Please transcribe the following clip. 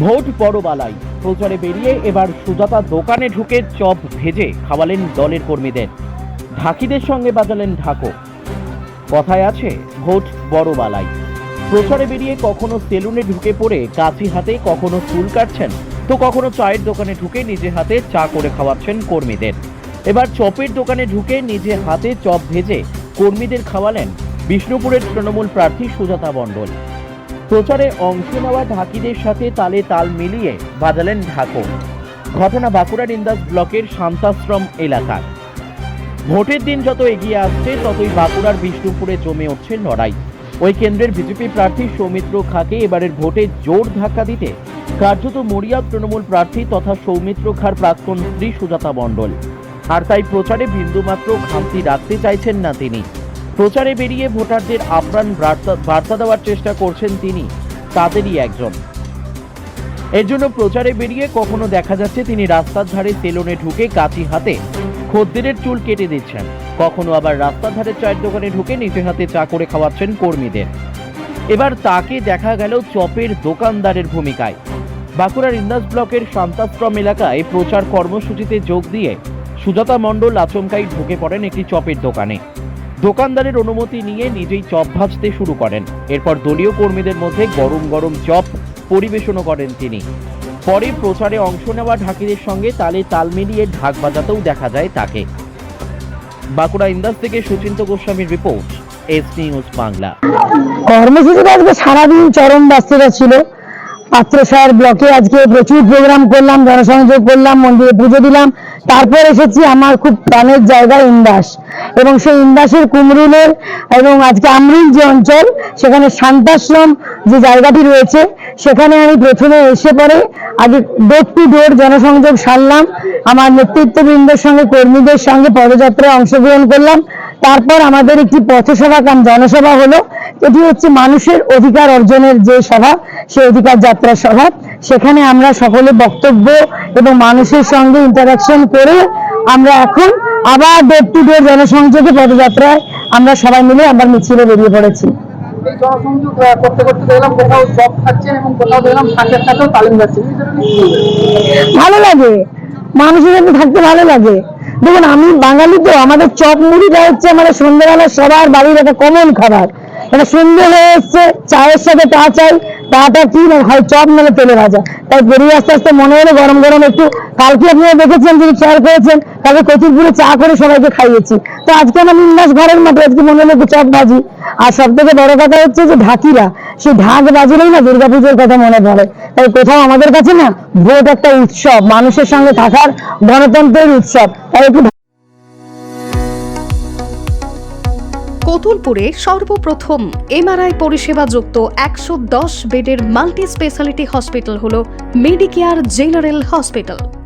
Vote বড় বালাই প্রচারে বেরিয়ে এবার সুজাতা দোকানে ঢুকে চপ ভেজে খাওয়ালেন দলের কর্মীদের। ঢাকিদের সঙ্গে বাজালেন ঢাকো। কথায় আছে, ভোট বড় বালাই প্রচারে বেরিয়ে কখনো সেলুনে ঢুকে পড়ে কাঁচি হাতে কখনো চুল কাটছেন, তো কখনো চায়ের দোকানে ঢুকে নিজে হাতে চা করে খাওয়াচ্ছেন কর্মীদের। এবার চপের দোকানে ঢুকে নিজে হাতে চপ ভেজে কর্মীদের খাওয়ালেন বিষ্ণুপুরের তৃণমূল প্রার্থী সুজাতা মণ্ডল। প্রচারে অংশ নেওয়া ঢাকিদের সাথে তালে তাল মিলিয়ে বাজালেন ঢাকো। ঘটনা বাঁকুড়ার ইন্দাস ব্লকের শান্তাশ্রম এলাকার। ভোটের দিন যত এগিয়ে আসছে, ততই বাঁকুড়ার বিষ্ণুপুরে জমে উঠছে লড়াই। ওই কেন্দ্রের বিজেপি প্রার্থী সৌমিত্র খাকে এবারের ভোটে জোর ধাক্কা দিতে কার্যত মরিয়া তৃণমূল প্রার্থী তথা সৌমিত্র খার প্রাক্তন স্ত্রী সুজাতা মণ্ডল। আর তাই প্রচারে বিন্দুমাত্র খামতি রাখতে চাইছেন না তিনি। প্রচারে বেরিয়ে ভোটারদের আপ্রাণ বার্তা দেওয়ার চেষ্টা করছেন তিনি। তাদেরই একজন। এর জন্য প্রচারে বেরিয়ে কখনো দেখা যাচ্ছে তিনি রাস্তার ধারে সেলুনে ঢুকে কাঁচি হাতে খদ্দেরের চুল কেটে দিচ্ছেন। কখনো আবার রাস্তার ধারে চায়ের দোকানে ঢুকে নিজে হাতে চা করে খাওয়াচ্ছেন কর্মীদের। এবার তাকে দেখা গেল চপের দোকানদারের ভূমিকায়। বাঁকুড়ার ইন্দাস ব্লকের শান্তাশ্রম এলাকায় প্রচার কর্মসূচিতে যোগ দিয়ে সুজাতা মণ্ডল আচমকাই ঢুকে পড়েন একটি চপের দোকানে। দোকানদারের অনুমতি নিয়ে নিজেই চপ ভাজতে শুরু করেন। এরপর দলীয় কর্মীদের মধ্যে গরম গরম চপ পরিবেশনও করেন তিনি। পরে প্রচারে অংশ নেওয়া ঢাকিদের সঙ্গে তালে তাল মিলিয়ে ঢাক বাজাতেও দেখা যায় তাকে। বাঁকুড়া ইন্দাস থেকে সুচিন্ত গোস্বামীর রিপোর্ট, এস নিউজ বাংলা। কর্মসূচিটা আজকে সারাদিন চরম ব্যস্ততা ছিল। পাত্রসার ব্লকে আজকে প্রচুর প্রোগ্রাম করলাম, জনসংযোগ করলাম, মন্দিরে পুজো দিলাম। তারপর এসেছি আমার খুব প্রাণের জায়গা ইন্দাস। এবং সেই ইন্দাসের কুমরুলের এবং আজকে আমরুল যে অঞ্চল, সেখানে শান্তাশ্রম যে জায়গাটি রয়েছে, সেখানে আমি প্রথমে এসে পরে আগে ডোর টু ডোর জনসংযোগ সারলাম। আমার নেতৃত্ববৃন্দের সঙ্গে, কর্মীদের সঙ্গে পদযাত্রায় অংশগ্রহণ করলাম। তারপর আমাদের একটি পথসভা কাম জনসভা হলো। এটি হচ্ছে মানুষের অধিকার অর্জনের যে সভা সেই অধিকার যাত্রা সভা। সেখানে আমরা সকলে বক্তব্য এবং মানুষের সঙ্গে ইন্টারাকশন করে আমরা এখন আবার ডোর টু ডোর জনসংযোগে পদযাত্রায় আমরা সবাই মিলে আবার মিছিলে বেরিয়ে পড়েছি? ভালো লাগে। মানুষের সাথে থাকতে ভালো লাগে। দেখুন, আমি বাঙালি তো, আমাদের চপ মুড়িটা হচ্ছে মানে সন্ধ্যেবেলা সবার বাড়ির একটা কমন খাবার। মানে সন্ধ্যে হয়ে এসছে, চায়ের সাথে চা চাই তাটা কি না, হয় চপ নাহলে তেলে ভাজা। তাই বেরিয়ে আস্তে আস্তে মনে হলো গরম গরম একটু। কালকে আপনারা দেখেছেন, যিনি শেয়ার করেছেন, কালকে কচুরপুরে চা করে সবাইকে খাইয়েছি। তো আজকে আমার নিন্দাস ঘরের মতো আজকে মনে হলো চপ ভাজি। আর সব থেকে বড় কথা হচ্ছে যে ঢাকিরা, সেই ঢাক বাজলেই না দুর্গাপুজোর কথা মনে পড়ে। তাই কোথাও আমাদের কাছে না ভোট একটা উৎসব, মানুষের সঙ্গে থাকার গণতন্ত্রের উৎসব। তাই একটু কতুলপুরে সর্বপ্রথম এমআরআই পরিষেবা যুক্ত একশো দশ বেডের মাল্টি স্পেশালিটি হসপিটাল হল মেডিকেয়ার জেনারেল হসপিটাল।